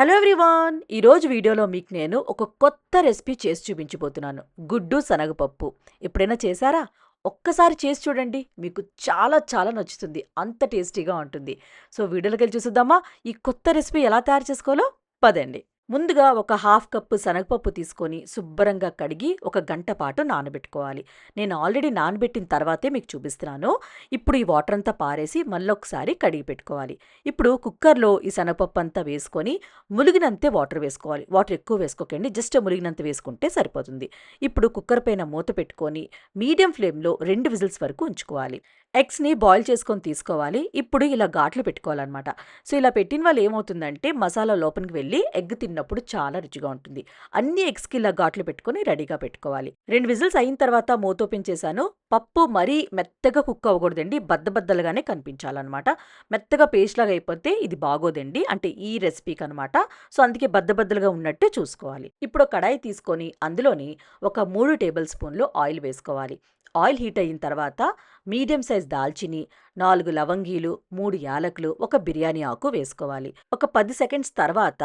Hello everyone. ఈరోజు వీడియోలో మీకు నేను ఒక కొత్త రెసిపీ చేసి చూపించబోతున్నాను. గుడ్డు శనగపప్పు. ఎప్పుడైనా చేశారా? ఒక్కసారి చేసి చూడండి. మీకు చాలా చాలా నచ్చుతుంది. అంత టేస్టీగా ఉంటుంది. సో వీడియోలోకి వెళ్ళి చూసిద్దామా? ఈ కొత్త రెసిపీ ఎలా తయారు చేసుకోవాలో? పదండి. ముందుగా ఒక హాఫ్ కప్పు శనగపప్పు తీసుకొని శుభ్రంగా కడిగి ఒక గంట పాటు నానబెట్టుకోవాలి. నేను ఆల్రెడీ నానబెట్టిన తర్వాతే మీకు చూపిస్తున్నాను. ఇప్పుడు ఈ వాటర్ అంతా పారేసి మళ్ళీ ఒకసారి కడిగి పెట్టుకోవాలి. ఇప్పుడు కుక్కర్లో ఈ శనగపప్పు అంతా వేసుకొని ములిగినంతే వాటర్ వేసుకోవాలి. వాటర్ ఎక్కువ వేసుకోకండి జస్ట్ ములిగినంత వేసుకుంటే సరిపోతుంది. ఇప్పుడు కుక్కర్ పైన మూత పెట్టుకొని మీడియం ఫ్లేమ్లో రెండు విజిల్స్ వరకు ఉంచుకోవాలి. ఎగ్స్ని బాయిల్ చేసుకొని తీసుకోవాలి. ఇప్పుడు ఇలా ఘాట్లు పెట్టుకోవాలన్నమాట. సో ఇలా పెట్టిన వాళ్ళు ఏమవుతుందంటే మసాలా లోపలికి వెళ్ళి ఎగ్ తిన్నప్పుడు చాలా రుచిగా ఉంటుంది. అన్ని ఎగ్స్కి ఇలా ఘాట్లు పెట్టుకొని రెడీగా పెట్టుకోవాలి. రెండు విజిల్స్ అయిన తర్వాత మూత ఓపెన్ చేశాను. పప్పు మరీ మెత్తగా కుక్ అవ్వకూడదండి. బద్దబద్దలుగానే కనిపించాలన్నమాట. మెత్తగా పేస్ట్ లాగా అయిపోతే ఇది బాగోదండి. అంటే ఈ రెసిపీకి అనమాట సో అందుకే బద్దబద్దలుగా ఉన్నట్టు చూసుకోవాలి. ఇప్పుడు కడాయి తీసుకొని అందులోని ఒక మూడు టేబుల్ స్పూన్లు ఆయిల్ వేసుకోవాలి. ఆయిల్ హీట్ అయిన తర్వాత మీడియం సైజ్ దాల్చిని నాలుగు లవంగీలు మూడు యాలకులు ఒక బిర్యానీ ఆకు వేసుకోవాలి. ఒక పది సెకండ్స్ తర్వాత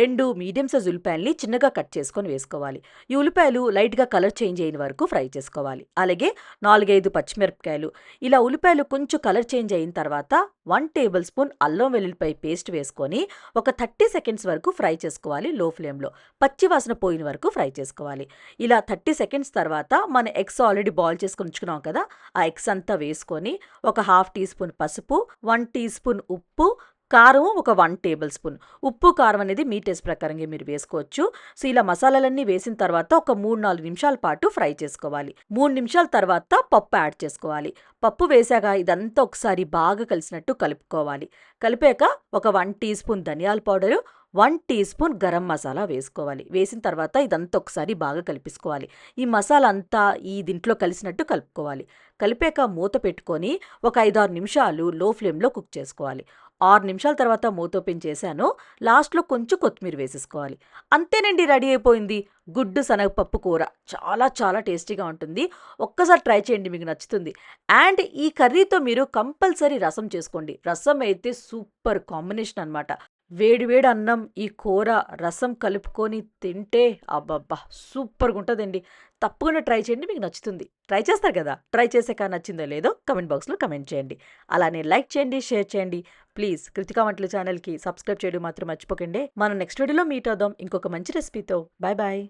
రెండు మీడియం సైజ్ ఉల్లిపాయల్ని చిన్నగా కట్ చేసుకొని వేసుకోవాలి. ఈ ఉల్లిపాయలు లైట్గా కలర్ చేంజ్ అయిన వరకు ఫ్రై చేసుకోవాలి. అలాగే నాలుగైదు పచ్చిమిరపకాయలు. ఇలా ఉల్లిపాయలు కొంచెం కలర్ చేంజ్ అయిన తర్వాత వన్ టేబుల్ స్పూన్ అల్లం వెల్లుల్లిపాయ పేస్ట్ వేసుకొని ఒక థర్టీ సెకండ్స్ వరకు ఫ్రై చేసుకోవాలి లో ఫ్లేమ్లో. పచ్చి వాసన పోయిన వరకు ఫ్రై చేసుకోవాలి. ఇలా థర్టీ సెకండ్స్ తర్వాత మన ఎగ్స్ ఆల్రెడీ బాయిల్ చేసుకొని ఉంచుకున్నాం కదా ఆ ఎగ్స్ అంతా వేసుకొని ఒక హాఫ్ టీ స్పూన్ పసుపు వన్ టీ స్పూన్ ఉప్పు కారం ఒక వన్ టేబుల్ స్పూన్. ఉప్పు కారం అనేది మీ టేస్ట్ ప్రకారంగా మీరు వేసుకోవచ్చు. సో ఇలా మసాలాలన్నీ వేసిన తర్వాత ఒక మూడు నాలుగు నిమిషాల పాటు ఫ్రై చేసుకోవాలి. మూడు నిమిషాల తర్వాత పప్పు యాడ్ చేసుకోవాలి. పప్పు వేసాక ఇదంతా ఒకసారి బాగా కలిసినట్టు కలుపుకోవాలి. కలిపాక ఒక వన్ టీ స్పూన్ ధనియాల powder one teaspoon garam masala వేసుకోవాలి. వేసిన తర్వాత ఇదంతా ఒకసారి బాగా కలిపేసుకోవాలి. ఈ మసాలా అంతా ఈ దీంట్లో కలిసినట్టు కలుపుకోవాలి. కలిపాక మూత పెట్టుకొని ఒక ఐదారు నిమిషాలు లో ఫ్లేమ్లో కుక్ చేసుకోవాలి. ఆరు నిమిషాల తర్వాత మూత ఓపెన్ చేశాను. లాస్ట్లో కొంచెం కొత్తిమీర వేసేసుకోవాలి. అంతేనండి రెడీ అయిపోయింది. గుడ్డు శనగపప్పు కూర. చాలా చాలా టేస్టీగా ఉంటుంది. ఒక్కసారి ట్రై చేయండి మీకు నచ్చుతుంది. అండ్ ఈ కర్రీతో మీరు కంపల్సరీ రసం చేసుకోండి. రసం అయితే సూపర్ కాంబినేషన్ అనమాట వేడివేడి అన్నం ఈ కూర రసం కలుపుకొని తింటే అబ్బబ్బా సూపర్గా ఉంటుందండి. తప్పకుండా ట్రై చేయండి మీకు నచ్చుతుంది. ట్రై చేస్తారు కదా? ట్రై చేసాక నచ్చిందో లేదో కమెంట్ బాక్స్లో కమెంట్ చేయండి. అలానే లైక్ చేయండి షేర్ చేయండి. ప్లీజ్ కృతికా వంటల ఛానల్కి సబ్స్క్రైబ్ చేయడం మాత్రం మర్చిపోకండి. మనం నెక్స్ట్ వీడియోలో మీట్ అవుదాం. ఇంకొక మంచి రెసిపీతో. Bye bye.